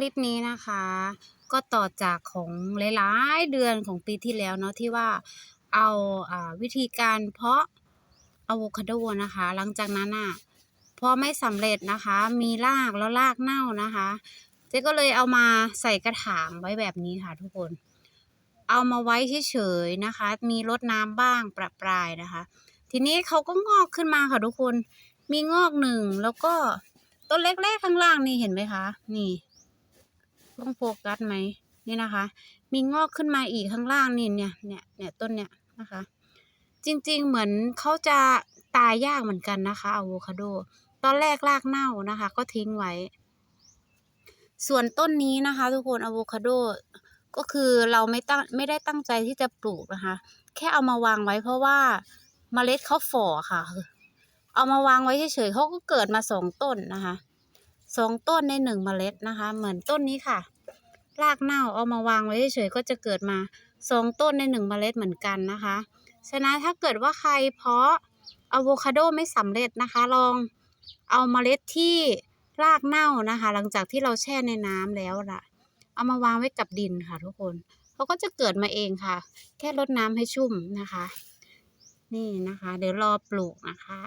คลิปนี้นะคะ ก็ต่อจากของหลายๆเดือนของปีที่แล้วเนาะที่ว่าเอาอ่าวิธีการเพาะอะโวคาโดนะคะ หลังจากนั้นอะพอไม่สำเร็จนะคะ มีรากแล้วรากเน่านะคะเจ๊ก็เลยเอามาใส่กระถางไว้แบบนี้ค่ะทุกคน เอามาไว้เฉยๆนะคะ มีรดน้ำบ้างประปรายนะคะ ทีนี้เขาก็งอกขึ้นมาค่ะทุกคน มีงอกหนึ่งแล้วก็ต้นเล็กๆข้างล่างนี่เห็นไหมคะ นี่ ต้องโฟกัสไหมนี่นะคะ มีงอกขึ้นมาอีกข้างล่างนี่เนี่ยเนี่ยเนี่ยต้นเนี่ยนะคะ จริงๆเหมือนเขาจะตายยากเหมือนกันนะคะอะโวคาโด ตอนแรกรากเน่านะคะ ก็ทิ้งไว้ ส่วนต้นนี้นะคะ ทุกคนอะโวคาโดก็คือเราไม่ตั้งไม่ได้ตั้งใจที่จะปลูกนะคะ แค่เอามาวางไว้เพราะว่าเมล็ดเขาฝ่อค่ะ เอามาวางไว้เฉยๆเขาก็เกิดมาสองต้นนะคะ สองต้นในหนึ่งเมล็ดนะคะ เหมือนต้นนี้ค่ะ รากเน่าเอามาวางไว้เฉยๆก็จะเกิดมาสองต้นในหนึ่งเมล็ดเหมือนกันนะคะฉะนั้นถ้าเกิดว่าใครเพาะอะโวคาโดไม่สำเร็จนะคะ ลองเอาเมล็ดที่รากเน่านะคะ หลังจากที่เราแช่ในน้ำแล้วล่ะ เอามาวางไว้กับดินค่ะทุกคนเขาก็จะเกิดมาเองค่ะ แค่รดน้ำให้ชุ่มนะคะ นี่นะคะ เดี๋ยวรอปลูกนะคะ